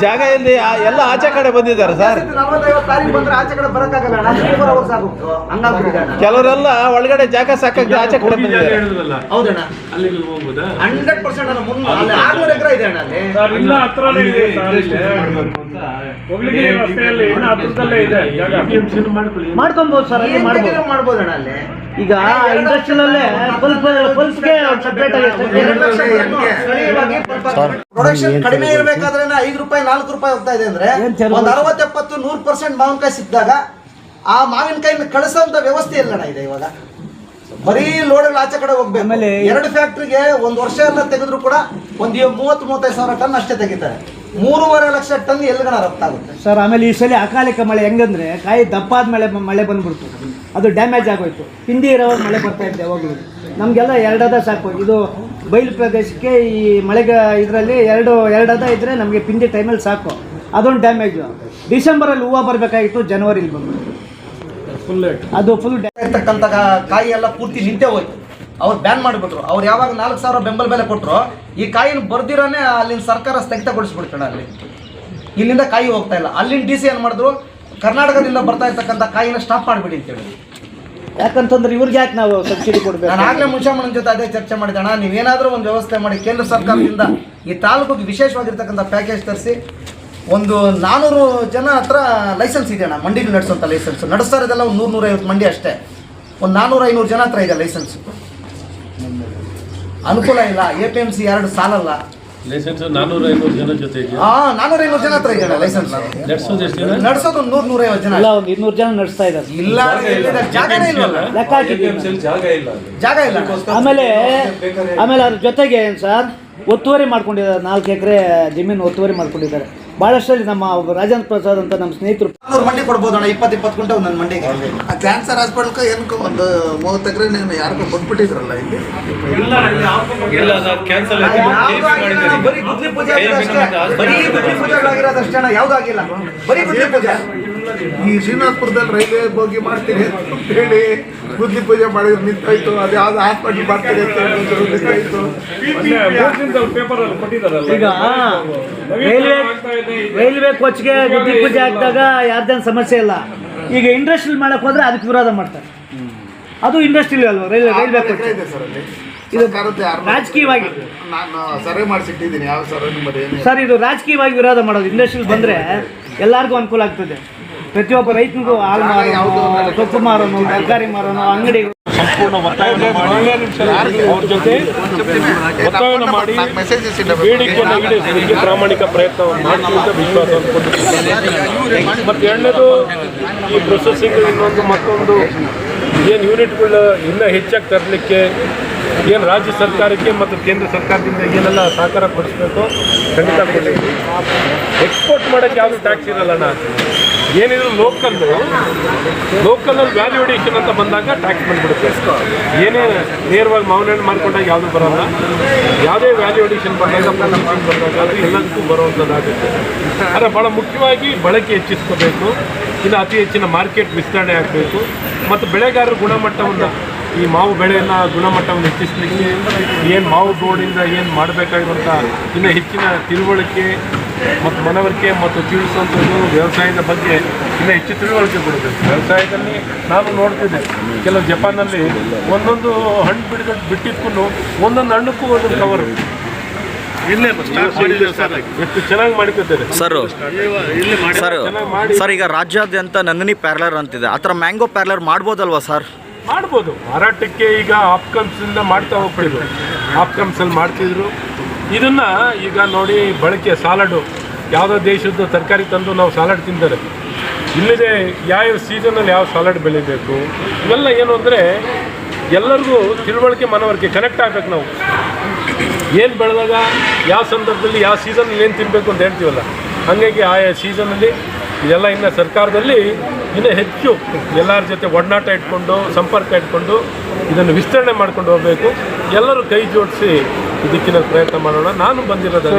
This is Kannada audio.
ಜಾಗ ಇಲ್ಲಿ ಎಲ್ಲ ಆಚೆ ಕಡೆ ಬಂದಿದ್ದಾರೆ ಸರ್. ಕೆಲವರೆಲ್ಲ ಒಳಗಡೆ ಜಾಗ ಸಾಕಾಗ ಆಚೆ ಕಡೆ ಬಂದಿದ್ದಾರೆ. ಅಲ್ಲಿ ಇದೆ ಅಣ್ಣ ಅಲ್ಲಿ. ಸರ್ ಮಾಡ್ಬೋದು. ಅಣ್ಣ ಈಗ ಇಂಡಸ್ಟ್ರಿಯಲ್ಲೇ ಪಲ್ಪ್ ಸಪ್ರೇಟ್ ಆಗಿ ಪ್ರೊಡಕ್ಷನ್ ಕಡಿಮೆ ಇರಬೇಕಾದ್ರೆ ಐದು ರೂಪಾಯಿ ನಾಲ್ಕು ರೂಪಾಯಿ ಹೋಗ್ತಾ ಇದೆ ಅಂದ್ರೆ ಒಂದು ಅರವತ್ತು ಎಪ್ಪತ್ತು ನೂರು ಪರ್ಸೆಂಟ್ ಮಾವಿನಕಾಯಿ ಸಿಕ್ಕಿದಾಗ ಆ ಮಾವಿನಕಾಯಿನ ಕಳಿಸೋಂತ ವ್ಯವಸ್ಥೆ ಇಲ್ಲ ಇದೆ ಇವಾಗ. ಬರೀ ಲೋಡ್ಗಳು ಆಚೆ ಕಡೆ ಹೋಗ್ಬೇಕು. ಆಮೇಲೆ ಎರಡು ಫ್ಯಾಕ್ಟ್ರಿಗೆ ಒಂದ್ ವರ್ಷ ಎಲ್ಲ ತೆಗೆದ್ರು ಕೂಡ ಒಂದ್ ಮೂವತ್ತು ಮೂವತ್ತೈದು ಸಾವಿರ ಟನ್ ಅಷ್ಟೇ ತೆಗಿತಾರೆ. ಮೂರುವರೆ ಲಕ್ಷ ಟನ್ ಎಲ್ಲಿಗಣ ರಫ್ತಾಗುತ್ತೆ. ಸರ್ ಆಮೇಲೆ ಈ ಸಲ ಅಕಾಲಿಕ ಮಳೆ ಹೆಂಗಂದ್ರೆ ಕಾಯಿ ದಪ್ಪಾದ ಮಳೆ ಮಳೆ ಬಂದ್ಬಿಡ್ತು. ಅದು ಡ್ಯಾಮೇಜ್ ಆಗೋಯ್ತು. ಹಿಂದಿ ಇರೋ ಮಳೆ ಬರ್ತಾ ಇತ್ತು ಯಾವಾಗಲೂ. ನಮಗೆಲ್ಲ ಎರಡದ ಸಾಕು. ಇದು ಬಯಲು ಪ್ರದೇಶಕ್ಕೆ ಈ ಮಳೆಗ ಇದರಲ್ಲಿ ಎರಡು ಎರಡದ ಇದ್ದರೆ ನಮಗೆ ಪಿಂಡಿ ಟೈಮಲ್ಲಿ ಸಾಕು. ಅದೊಂದು ಡ್ಯಾಮೇಜು ಡಿಸೆಂಬರಲ್ಲಿ ಹೂವು ಬರಬೇಕಾಗಿತ್ತು ಜನವರಿಲಿ ಬಂದು ಫುಲ್ ಅದು ಫುಲ್ ಇರ್ತಕ್ಕಂಥ ಕಾಯಿ ಎಲ್ಲ ಪೂರ್ತಿ ನಿಂತೆ ಹೋಯ್ತು. ಅವ್ರು ಬ್ಯಾನ್ ಮಾಡಿಬಿಟ್ರು. ಅವ್ರು ಯಾವಾಗ ನಾಲ್ಕು ಸಾವಿರ ಬೆಂಬಲ ಬೆಲೆ ಕೊಟ್ಟರು ಈ ಕಾಯಿನ ಬರ್ದಿರೋನೆ ಅಲ್ಲಿನ ಸರ್ಕಾರ ಸ್ಥಗಿತಗೊಳಿಸ್ಬಿಡ್ತಾಳೆ ಅಲ್ಲಿ. ಇಲ್ಲಿಂದ ಕಾಯಿ ಹೋಗ್ತಾ ಇಲ್ಲ. ಅಲ್ಲಿನ ಡಿ ಸಿ ಏನು ಮಾಡಿದ್ರು ಕರ್ನಾಟಕದಿಂದ ಬರ್ತಾ ಇರ್ತಕ್ಕಂಥ ಕಾಯಿನ ಸ್ಟಾಪ್ ಮಾಡಿಬಿಡಿ ಅಂತೇಳಿ. ಯಾಕಂತಂದ್ರೆ ಇವ್ರಿಗೆ ಯಾಕೆ ನಾವು ಸಬ್ಸಿಡಿ ಕೊಡಬೇಕು? ನಾನು ಆಗಲೇ ಮುನ್ಷಾಮಣ್ಣನ ಜೊತೆ ಅದೇ ಚರ್ಚೆ ಮಾಡಿದೆ, ಅಣ್ಣ, ನೀವೇನಾದರೂ ಒಂದು ವ್ಯವಸ್ಥೆ ಮಾಡಿ ಕೇಂದ್ರ ಸರ್ಕಾರದಿಂದ ಈ ತಾಲೂಕಿಗೆ ವಿಶೇಷವಾಗಿರ್ತಕ್ಕಂಥ ಪ್ಯಾಕೇಜ್ ತರಿಸಿ. ಒಂದು ನಾನೂರು ಜನ ಹತ್ರ ಲೈಸೆನ್ಸ್ ಇದೆಯಣ್ಣ ಮಂಡಿಗಳು ನಡೆಸೋಂಥ ಲೈಸೆನ್ಸ್ ನಡೆಸ್ತಾ ಇರೋದೆಲ್ಲ ಒಂದು ನೂರು ನೂರೈವತ್ತು ಮಂಡಿ ಅಷ್ಟೇ. ಒಂದು ನಾನೂರು ಐನೂರು ಜನ ಹತ್ರ ಇದೆ ಲೈಸೆನ್ಸ್ ಅನುಕೂಲ ಇಲ್ಲ ಎ ಪಿ ಎಂ ಸಿ ಎರಡು ಸಾಲಲ್ಲ. ಲೈಸೆನ್ಸ್ ನಾನೂರ ಐನೂರು ಜನ ಜೊತೆ ಹಾ ನಾನೂರ ಐನೂರು ಜನ ಹತ್ರ ಇದೆ ಲೈಸೆನ್ಸ್ ನಡೆಸೋದು ಎಷ್ಟು ಜನ? ನಡೆಸೋದು ಒಂದು ನೂರು ನೂರೈವತ್ತು ಜನ. ಇಲ್ಲ ಒಂದು ಇನ್ನೂರು ಜನ ನಡೆಸ್ತಾ ಇದ್ದಾರೆ. ಇಲ್ಲ? ಜಾಗನೇ ಇಲ್ವಲ್ಲ? ಲೆಕ್ಕ ಹಾಕಿದ್ದೀವಿ. ಜಾಗ ಇಲ್ಲ. ಜಾಗ ಇಲ್ಲ. ಆಮೇಲೆ ಆಮೇಲೆ ಅದ್ರ ಜೊತೆಗೆ ಏನು ಸರ್? ಒತ್ತುವರಿ ಮಾಡ್ಕೊಂಡಿದ್ದಾರೆ. ನಾಲ್ಕು ಎಕರೆ ಜಮೀನು ಒತ್ತುವರಿ ಮಾಡ್ಕೊಂಡಿದ್ದಾರೆ. ಭಾಳಷ್ಟರಲ್ಲಿ ನಮ್ಮ ರಾಜೇಂದ್ರ ಪ್ರಸಾದ್ ಅಂತ ನಮ್ಮ ಸ್ನೇಹಿತರು ಮಂಡಿ ಕೊಡ್ಬೋದು ಅಣ್ಣ ಇಪ್ಪತ್ತು ಇಪ್ಪತ್ತು ಗುಂಟೆ ಒಂದೊಂದು ಮಂಡಿಗೆ. ಆ ಕ್ಯಾನ್ಸರ್ ಹಾಸ್ಪಿಟಲ್ಗೆ ಏನಕ್ಕೆ ಒಂದು ಮೂವತ್ತು ಎಕರೆ ನೀವು ಯಾರಿಗೂ ಕೊಟ್ಬಿಟ್ಟಿದ್ರಲ್ಲ ಇಲ್ಲಿ? ಇಲ್ಲ ನಾನು ಕ್ಯಾನ್ಸಲ್ ಬರೀ ಗುದ್ಲಿ ಪೂಜೆ. ಬರೀ ಗುದ್ಲಿ ಪೂಜೆಗಳಾಗಿರೋದಷ್ಟೇ ಅಣ್ಣ, ಯಾವುದಾಗಿಲ್ಲ ಆಗಿಲ್ಲ. ಬರೀ ಗುದ್ಲಿ ಪೂಜೆ. ಈ ಶ್ರೀನಿವಾಸ್ಪುರದಲ್ಲಿ ರೈಲ್ವೆ ಬೋಗಿ ಮಾಡ್ತೀನಿ ಹೇಳಿ ಗುದ್ಲಿ ಪೂಜೆ ಮಾಡಿದ್ರೆ ನಿಂತಾಯ್ತು ಅದು ಯಾವ್ದು ಹಾಸ್ಪಿಟಲ್ ಬರ್ತದೆ ಅಂತ ಹೇಳಿದ್ರು ನಿಂತಾಯ್ತು. ಮೊನ್ನೆ ಮೂರು ದಿನದಲ್ಲಿ ಪೇಪರ್ ಅಲ್ಲಿ ಕೊಟ್ಟಿದ್ದಾರಲ್ಲ? ಈಗ ರೈಲ್ವೆ ರೈಲ್ವೆ ಕೋಚ್ಗೆ ಗುದ್ದಿ ಪೂಜೆ ಹಾಕಿದಾಗ ಯಾರ್ದೇನು ಸಮಸ್ಯೆ ಇಲ್ಲ. ಈಗ ಇಂಡಸ್ಟ್ರಿಲ್ ಮಾಡಕ್ ಹೋದ್ರೆ ಅದಕ್ಕೆ ವಿರೋಧ ಮಾಡ್ತಾರೆ. ಅದು ಇಂಡಸ್ಟ್ರಿಯಲ್ ಅಲ್ವಾ ರೈಲ್ವೆ ರೈಲ್ವೆ ಕೋಚ್ ಇದೆ ಸರ್ ಅಲ್ಲಿ ಇದು ಸರ್ಕಾರದ್ದು ಯಾರು ರಾಜಕೀಯವಾಗಿ. ನಾನು ಸರ್ವೆ ಮಾಡಿಸಿಟ್ಟಿದ್ದೀನಿ ಯಾವ ಸರ್ವೆ ನಿಮ್ಮದು ಏನು. ಸರ್ ಇದು ರಾಜಕೀಯವಾಗಿ ವಿರೋಧ ಮಾಡೋದು. ಇಂಡಸ್ಟ್ರಿ ಬಂದ್ರೆ ಎಲ್ಲಾರ್ಗು ಅನುಕೂಲ ಆಗ್ತದೆ. ಪ್ರತಿಯೊಬ್ಬ ರೈತನಿಗೂ ಹಾಲು ಮಾರೋನು ಸೊಪ್ಪು ಮಾರೋನು ತರಕಾರಿ ಮಾರೋನು ಅಂಗಡಿ ಸಂಪೂರ್ಣ ಅವ್ರ ಜೊತೆ ಒತ್ತಾಯವನ್ನು ಮಾಡಿ. ಮೆಸೇಜಸ್ ಬೇಡಿಕೆಯನ್ನು ಈಡೇರಿಸಲಿಕ್ಕೆ ಪ್ರಾಮಾಣಿಕ ಪ್ರಯತ್ನವನ್ನು ಮಾಡ್ತೀವಿ ಅಂತ ವಿಶ್ವಾಸ ಮತ್ತೆ ಮತ್ತು ಎರಡನೇದು ಈ ಪ್ರೊಸೆಸಿಂಗ್ ಇನ್ನೊಂದು ಮತ್ತೊಂದು ಏನು ಯೂನಿಟ್ಗಳು ಇನ್ನೂ ಹೆಚ್ಚಾಗಿ ತರಲಿಕ್ಕೆ ಏನು ರಾಜ್ಯ ಸರ್ಕಾರಕ್ಕೆ ಮತ್ತು ಕೇಂದ್ರ ಸರ್ಕಾರದಿಂದ ಏನೆಲ್ಲ ಸಹಕಾರ ಕೊಡಿಸ್ಬೇಕು, ಖಂಡಿತ ಕೊಡಿ. ಎಕ್ಸ್ಪೋರ್ಟ್ ಮಾಡೋಕ್ಕೆ ಯಾವುದು ಟ್ಯಾಕ್ಸ್ ಇರಲ್ಲಣ್ಣ ಏನಿದ್ರು ಲೋಕಲ್ಲು ಲೋಕಲಲ್ಲಿ ವ್ಯಾಲ್ಯೂ ಅಡಿಷನ್ ಅಂತ ಬಂದಾಗ ಟ್ಯಾಕ್ಸ್ ಬಂದ್ಬಿಡುತ್ತೆ. ಏನೇ ನೇರವಾಗಿ ಮಾವಿನ ಮಾಡ್ಕೊಂಡಾಗ ಯಾವುದೂ ಬರೋಲ್ಲ. ಯಾವುದೇ ವ್ಯಾಲ್ಯೂ ಅಡಿಷನ್ ಬಂದಾಗ ಬಂದಾಗ ಅದು ಎಲ್ಲದಕ್ಕೂ ಬರುವಂಥದ್ದಾಗುತ್ತೆ. ಆದರೆ ಭಾಳ ಮುಖ್ಯವಾಗಿ ಬಳಕೆ ಹೆಚ್ಚಿಸ್ಕೋಬೇಕು. ಇನ್ನು ಅತಿ ಹೆಚ್ಚಿನ ಮಾರ್ಕೆಟ್ ವಿಸ್ತರಣೆ ಆಗಬೇಕು. ಮತ್ತು ಬೆಳೆಗಾರರ ಗುಣಮಟ್ಟವನ್ನು ಈ ಮಾವು ಬೆಳೆಯನ್ನು ಗುಣಮಟ್ಟವನ್ನು ಹೆಚ್ಚಿಸಲಿಕ್ಕೆ ಏನು ಮಾವು ಬೋರ್ಡಿಂದ ಏನು ಮಾಡಬೇಕಾಗಿರುವಂಥ ಇನ್ನೂ ಹೆಚ್ಚಿನ ತಿಳುವಳಿಕೆ ಮತ್ತು ಮನವರಿಕೆ ಮತ್ತು ತಿಳಿಸುವಂಥದ್ದು ವ್ಯವಸಾಯದ ಬಗ್ಗೆ ಇನ್ನೂ ಹೆಚ್ಚು ತಿಳುವಳಿಕೆ ಕೊಡಬೇಕು. ವ್ಯವಸಾಯದಲ್ಲಿ ನಾನು ನೋಡ್ತಿದ್ದೆ ಕೆಲವು ಜಪಾನಲ್ಲಿ ಒಂದೊಂದು ಹಣ್ಣು ಬಿಡಿದ ಬಿಟ್ಟಿದ್ಕೊಂಡು ಒಂದೊಂದು ಹಣ್ಣಕ್ಕೂ ಒಂದೊಂದು ಕವರು ಸರ್. ಸರ್ ಚೆನ್ನಾಗಿ ಮಾಡಿ. ಸರ್ ಈಗ ರಾಜ್ಯಾದ್ಯಂತ ನಂದಿನಿ ಪ್ಯಾರ್ಲರ್ ಅಂತಿದೆ. ಆ ಥರ ಮ್ಯಾಂಗೋ ಪ್ಯಾರ್ಲರ್ ಮಾಡ್ಬೋದಲ್ವಾ ಸರ್? ಮಾಡ್ಬೋದು. ಮಾರಾಟಕ್ಕೆ ಈಗ ಆಪ್ಕಮ್ಸಿಂದ ಮಾಡ್ತಾ ಹೋಗ್ತಿದ್ರು ಆಪ್ಕಮ್ಸಲ್ಲಿ ಮಾಡ್ತಿದ್ರು. ಇದನ್ನು ಈಗ ನೋಡಿ ಬಳಕೆ ಸಾಲಡು. ಯಾವುದೋ ದೇಶದ್ದು ತರಕಾರಿ ತಂದು ನಾವು ಸಾಲಡ್ ತಿಂತಾರೆ. ಇಲ್ಲಿದೆ ಯಾವ ಸೀಸನಲ್ಲಿ ಯಾವ ಸಾಲಡ್ ಬೆಳಿಬೇಕು? ಇವೆಲ್ಲ ಏನು ಅಂದರೆ ಎಲ್ಲರಿಗೂ ತಿಳುವಳಿಕೆ ಮನವರಿಕೆ ಕನೆಕ್ಟ್ ಆಗ್ಬೇಕು ನಾವು. ಏನು ಬೆಳೆದಾಗ ಯಾವ ಸಂದರ್ಭದಲ್ಲಿ ಯಾವ ಸೀಸನಲ್ಲಿ ಏನು ತಿನ್ನಬೇಕು ಅಂತ ಹೇಳ್ತೀವಲ್ಲ? ಹಾಗಾಗಿ ಆಯಾ ಸೀಸನಲ್ಲಿ ಇದೆಲ್ಲ ಇನ್ನು ಸರ್ಕಾರದಲ್ಲಿ ಇನ್ನೂ ಹೆಚ್ಚು ಎಲ್ಲರ ಜೊತೆ ಒಡನಾಟ ಇಟ್ಕೊಂಡು, ಸಂಪರ್ಕ ಇಟ್ಕೊಂಡು ಇದನ್ನು ವಿಸ್ತರಣೆ ಮಾಡ್ಕೊಂಡು ಹೋಗಬೇಕು. ಎಲ್ಲರೂ ಕೈ ಜೋಡಿಸಿ ಇದಕ್ಕಿನ ಪ್ರಯತ್ನ ಮಾಡೋಣ. ನಾನು ಬಂದಿರೋದು